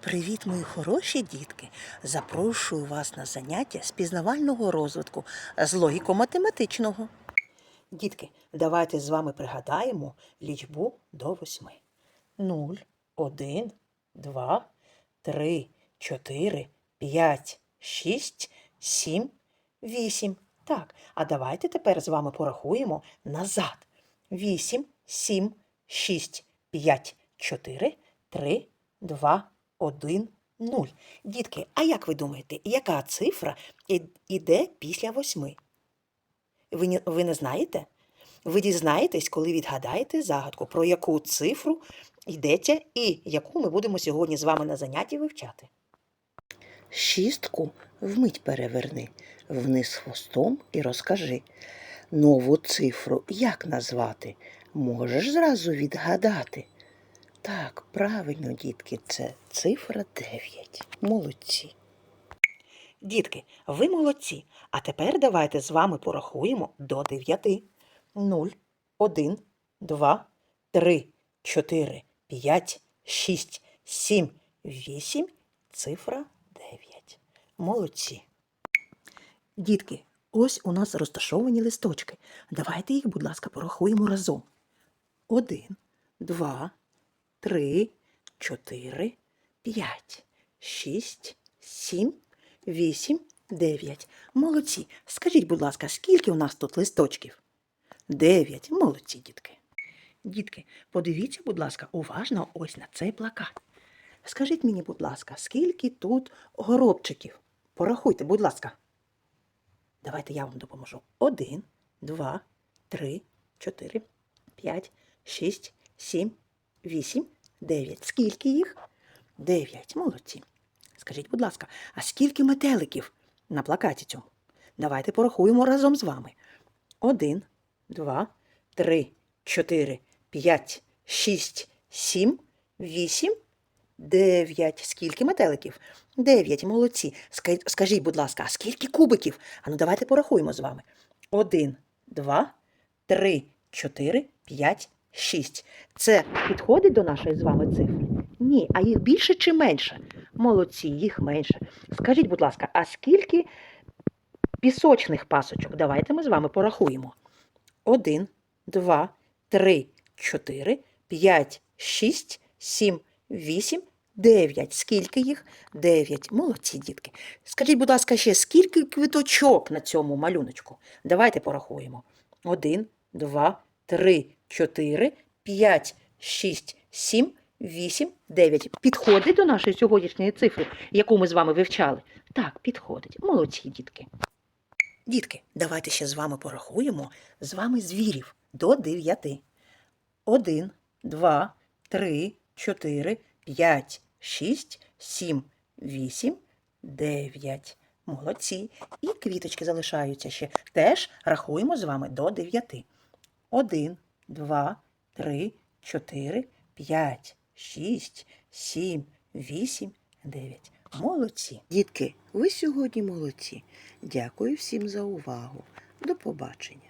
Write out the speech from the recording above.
Привіт, мої хороші дітки! Запрошую вас на заняття з пізнавального розвитку з логіко-математичного. Дітки, давайте з вами пригадаємо лічбу до восьми. Нуль, один, два, три, чотири, п'ять, шість, сім, вісім. Так, а давайте тепер з вами порахуємо назад. Вісім, сім, шість, п'ять, чотири, три, два, один, нуль. Дітки, а як ви думаєте, яка цифра іде після восьми? Ви, не- ви не знаєте? Ви дізнаєтесь, коли відгадаєте загадку, про яку цифру йдеться і яку ми будемо сьогодні з вами на занятті вивчати. Шістку вмить переверни, вниз хвостом і розкажи. Нову цифру як назвати? Можеш зразу відгадати. Так, правильно, дітки, це цифра 9. Молодці. Дітки, ви молодці. А тепер давайте з вами порахуємо до 9. 0, 1, 2, 3, 4, 5, 6, 7, 8, цифра 9. Молодці. Дітки, ось у нас розташовані листочки. Давайте їх, будь ласка, порахуємо разом. Один, два, три, чотири, п'ять, шість, сім, вісім, дев'ять. Молодці. Скажіть, будь ласка, скільки у нас тут листочків? Дев'ять. Молодці, дітки. Дітки, подивіться, будь ласка, уважно ось на цей плакат. Скажіть мені, будь ласка, скільки тут горобчиків? Порахуйте, будь ласка. Давайте я вам допоможу. Один, два, три, чотири, п'ять, шість, сім, вісім, дев'ять. Скільки їх? Дев'ять. Молодці. Скажіть, будь ласка, а скільки метеликів на плакаті цьому? Давайте порахуємо разом з вами. Один, два, три, чотири, п'ять, шість, сім, вісім, дев'ять. Скільки метеликів? Дев'ять. Молодці. Скажіть, будь ласка, а скільки кубиків? Ану, давайте порахуємо з вами. Один, два, три, чотири, п'ять, шість. Це підходить до нашої з вами цифри? Ні, а їх більше чи менше? Молодці, їх менше. Скажіть, будь ласка, а скільки пісочних пасочок? Давайте ми з вами порахуємо. Один, два, три, чотири, п'ять, шість, сім, вісім, дев'ять. Скільки їх? Дев'ять. Молодці, дітки. Скажіть, будь ласка, ще скільки квиточок на цьому малюночку? Давайте порахуємо. Один, два, три, чотири, п'ять, шість, сім, вісім, дев'ять. Підходить до нашої сьогоднішньої цифри, яку ми з вами вивчали? Так, підходить. Молодці, дітки. Дітки, давайте ще з вами порахуємо з вами звірів до дев'яти. Один, два, три, чотири, п'ять, шість, сім, вісім, дев'ять. Молодці. І квіточки залишаються ще. Теж рахуємо з вами до дев'яти. Один, два, три, чотири, п'ять, шість, сім, вісім, дев'ять. Молодці. Дітки, ви сьогодні молодці. Дякую всім за увагу. До побачення.